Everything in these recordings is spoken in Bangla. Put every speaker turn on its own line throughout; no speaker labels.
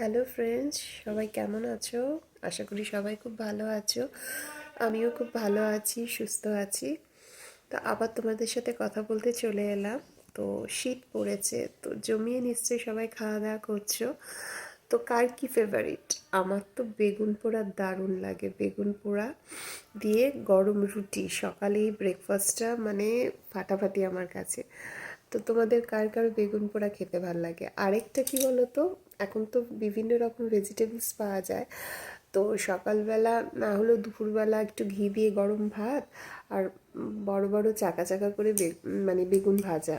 হ্যালো ফ্রেন্ডস সবাই কেমন আছো? আশা করি সবাই খুব ভালো আছো। আমিও খুব ভালো আছি, সুস্থ আছি। তো আবার তোমাদের সাথে কথা বলতে চলে এলাম। তো শীত পড়েছে, তো জমিয়ে নিশ্চয়ই সবাই খাওয়া দাওয়া করছ। তো কার কি ফেভারিট আমার তো বেগুন পোড়া দারুণ লাগে। বেগুন পোড়া দিয়ে গরম রুটি। সকালেই ব্রেকফাস্টটা মানে ফাটাফাটি আমার কাছে। তো তোমাদের কার কার বেগুন পোড়া খেতে ভালো লাগে? আরেকটা কি বলো তো এখন তো বিভিন্ন রকম ভেজিটেবলস পাওয়া যায়। তো সকালবেলা না হলেও দুপুরবেলা একটু ঘি দিয়ে গরম ভাত আর বড় বড় চাকা চাকা করে মানে বেগুন ভাজা।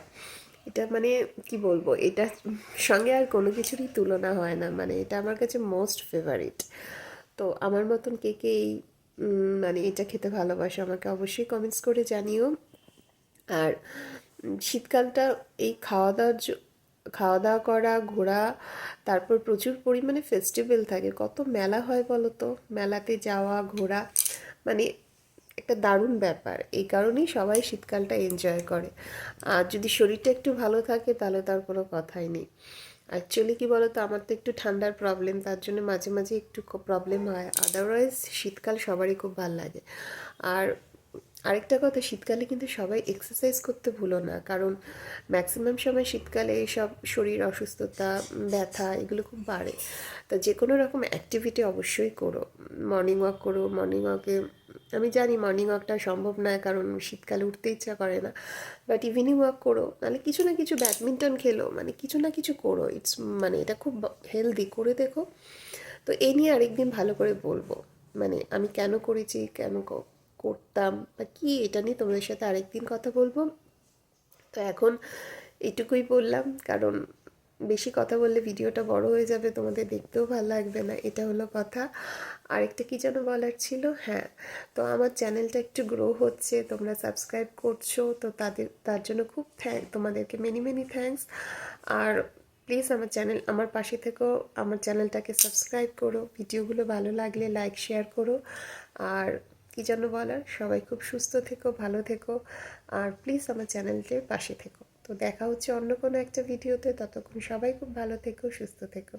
এটা মানে কি বলব? এটা সঙ্গে আর কোনো কিছুরই তুলনা হয় না। মানে এটা আমার কাছে মোস্ট ফেভারিট তো আমার মতন কে কে এই মানে এটা খেতে ভালোবাসে আমাকে অবশ্যই কমেন্টস করে জানিও। আর শীতকালটা এই খাওয়া দাওয়ার খাওয়া দাওয়া করা, ঘোরা, তারপর প্রচুর পরিমাণে ফেস্টিভ্যাল থাকে। কত মেলা হয় বলো তো মেলাতে যাওয়া, ঘোরা মানে একটা দারুণ ব্যাপার। এই কারণেই সবাই শীতকালটা এনজয় করে। আর যদি শরীরটা একটু ভালো থাকে, তাহলে তার কোনো কথাই নেই। অ্যাকচুয়ালি কী বলো তো আমার তো একটু ঠান্ডার প্রবলেম তার জন্য মাঝে মাঝে একটু প্রবলেম হয়। আদারওয়াইজ শীতকাল সবারই খুব ভালো লাগে। আর আরেকটা কথা, শীতকালে কিন্তু সবাই এক্সারসাইজ করতে ভুলো না। কারণ ম্যাক্সিমাম সময় শীতকালে সব শরীর অসুস্থতা, ব্যথা এগুলো খুব বাড়ে। তা যে কোনো রকম অ্যাক্টিভিটি অবশ্যই করো। মর্নিং ওয়াক করো মর্নিং ওয়াকে আমি জানি মর্নিং ওয়াকটা সম্ভব নয়, কারণ শীতকালে উঠতে ইচ্ছা করে না। বাট ইভিনিং ওয়াক করো, নাহলে কিছু না কিছু ব্যাডমিন্টন খেলো মানে কিছু না কিছু করো। ইটস মানে এটা খুব হেলদি করে দেখো। তো এই নিয়ে আরেকদিন ভালো করে বলব। মানে আমি কেন করেছি, কেন করতাম। বা কী, এটা নিয়ে তোমাদের সাথে আরেকদিন কথা বলব। তো এখন এটুকুই বললাম, কারণ বেশি কথা বললে ভিডিওটা বড় হয়ে যাবে, তোমাদের দেখতেও ভালো লাগবে না, এটা হলো কথা। আরেকটা কী যেন বলার ছিল? হ্যাঁ তো আমার চ্যানেলটা একটু গ্রো হচ্ছে, তোমরা সাবস্ক্রাইব করছ, তো তাদের, তার জন্য খুব থ্যাংক তোমাদেরকে মেনি মেনি থ্যাংকস আর প্লিজ আমার চ্যানেল, আমার পাশে থেকেও আমার চ্যানেলটাকে সাবস্ক্রাইব করো, ভিডিওগুলো ভালো লাগলে লাইক শেয়ার করো। আর কী জন্য বলার? সবাই খুব সুস্থ থেকো, ভালো থেকো, আর প্লিজ আমার চ্যানেলটির পাশে থেকো। তো দেখা হচ্ছে অন্য কোনো একটা ভিডিওতে, ততক্ষণ সবাই খুব ভালো থেকো, সুস্থ থেকো।